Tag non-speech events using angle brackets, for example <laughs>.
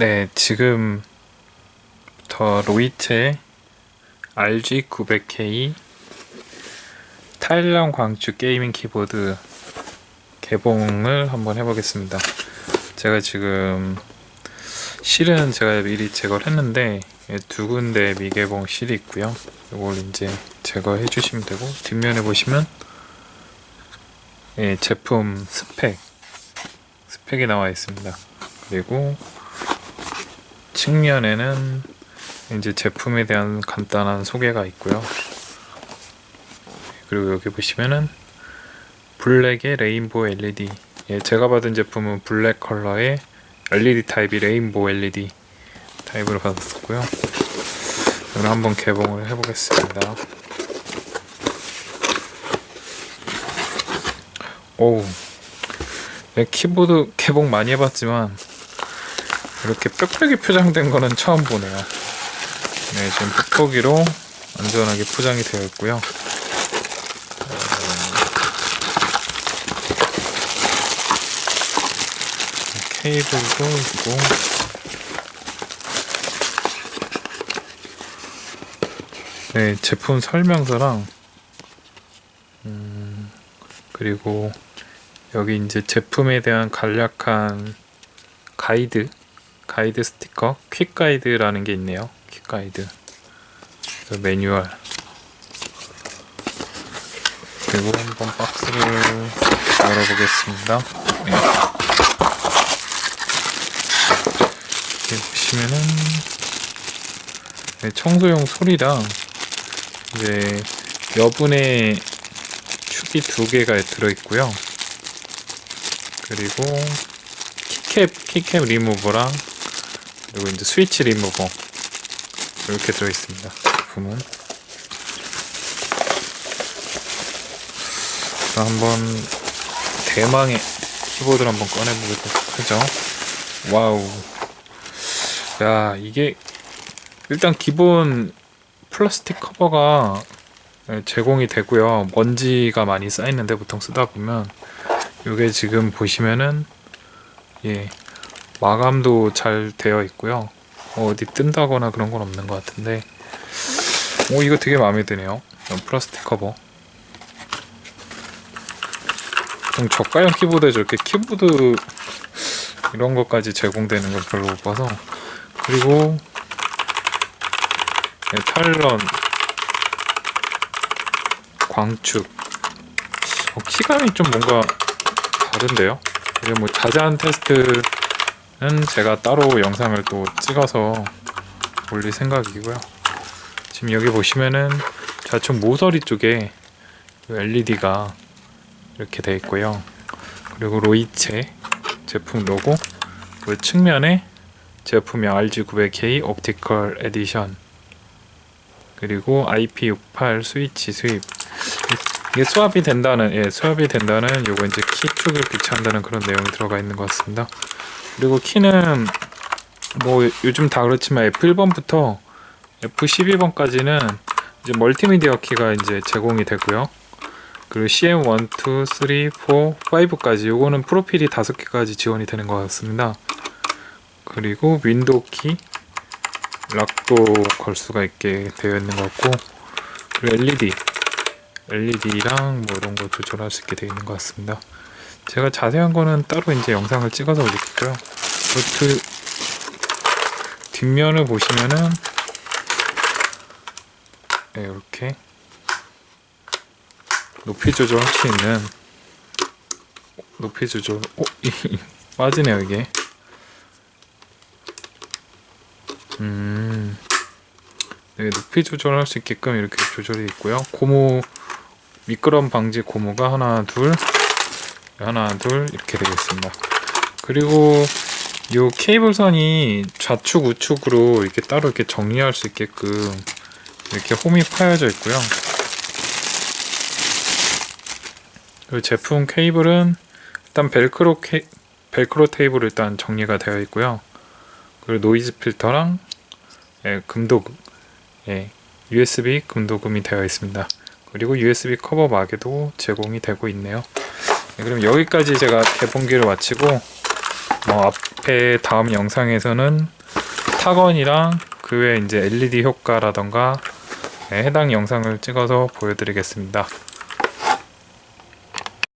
네, 지금부터 로이체 RG900K 타일런 광축 게이밍 키보드 개봉을 한번 해보겠습니다. 제가 지금 실은 제가 미리 제거를 했는데 예, 두 군데 미개봉 실이 있고요. 이걸 이제 제거해 주시면 되고 뒷면에 보시면 예, 제품 스펙 스펙이 나와 있습니다. 그리고 측면에는 이제 제품에 대한 간단한 소개가 있고요. 그리고 여기 보시면은 블랙의 레인보우 LED. 예, 제가 받은 제품은 블랙 컬러의 LED 타입이 레인보우 LED 타입으로 받았었고요. 오늘 한번 개봉을 해보겠습니다. 오우, 네, 키보드 개봉 많이 해봤지만 이렇게 뾱뾱이 포장된 거는 처음 보네요. 네, 지금 뽁뽁이로 안전하게 포장이 되어 있고요. 음, 케이블도 있고 네, 제품 설명서랑 음, 그리고 여기 이제 제품에 대한 간략한 가이드 가이드 스티커 퀵 가이드라는 게 있네요. 퀵 가이드. 그 매뉴얼. 그리고 한번 박스를 열어보겠습니다. 네. 이렇게 보시면은 네, 청소용 소리랑 이제 여분의 축이 두 개가 들어있고요. 그리고 키캡 키캡 리무버랑 그리고 이제 스위치 리무버 이렇게 들어 있습니다. 제품은 자, 한번 대망의 키보드를 한번 꺼내보도록 하죠. 와우. 야 이게 일단 기본 플라스틱 커버가 제공이 되고요. 먼지가 많이 쌓이는데 보통 쓰다 보면 이게 지금 보시면은 예 마감도 잘 되어 있고요. 어, 어디 뜬다거나 그런 건 없는 것 같은데 오 이거 되게 마음에 드네요. 플라스틱 커버. 좀 저가형 키보드에 저렇게 키보드 이런 것까지 제공되는 걸 별로 못 봐서 그리고 네, 탈런 광축 어, 키감이 좀 뭔가 다른데요? 이게 뭐 자세한 테스트는 제가 따로 영상을 또 찍어서 올릴 생각이고요. 지금 여기 보시면은 좌측 모서리 쪽에 LED가 이렇게 돼 있고요. 그리고 로이체 제품 로고 그 측면에 제품명 RG900K 옵티컬 에디션 그리고 IP68 스위치 수입 이게 수압이 된다는 예 수압이 된다는 요거 이제 키 쪽을 교체한다는 그런 내용이 들어가 있는 것 같습니다. 그리고 키는 뭐 요즘 다 그렇지만 F1번부터 F12번까지는 이제 멀티미디어 키가 이제 제공이 되고요. 그리고 CM1, 2, 3, 4, 5까지 요거는 프로필이 다섯 개까지 지원이 되는 것 같습니다. 그리고 윈도우 키 락도 걸 수가 있게 되어 있는 것 같고 그리고 LED LED랑 뭐 이런 거 조절할 수 있게 되어 있는 것 같습니다. 제가 자세한 거는 따로 이제 영상을 찍어서 올릴게요. 노트 뒷면을 보시면은 네, 이렇게 높이 조절할 수 있는 높이 조절 어? <laughs> 빠지네요 이게 음 네, 높이 조절할 수 있게끔 이렇게 조절이 있고요 고무 미끄럼 방지 고무가 하나 둘 하나 둘 이렇게 되어 있습니다 그리고 이 케이블선이 좌측 우측으로 이렇게 따로 이렇게 정리할 수 있게끔 이렇게 홈이 파여져 있고요 그 제품 케이블은 일단 벨크로 케 벨크로 테이블로 일단 정리가 되어 있고요. 그리고 노이즈 필터랑 예, 금도금, 예, USB 금도금이 되어 있습니다. 그리고 USB 커버 마개도 제공이 되고 있네요. 네, 그럼 여기까지 제가 개봉기를 마치고 어, 앞에 다음 영상에서는 타건이랑 그 외에 이제 LED 효과라던가 네, 해당 영상을 찍어서 보여드리겠습니다.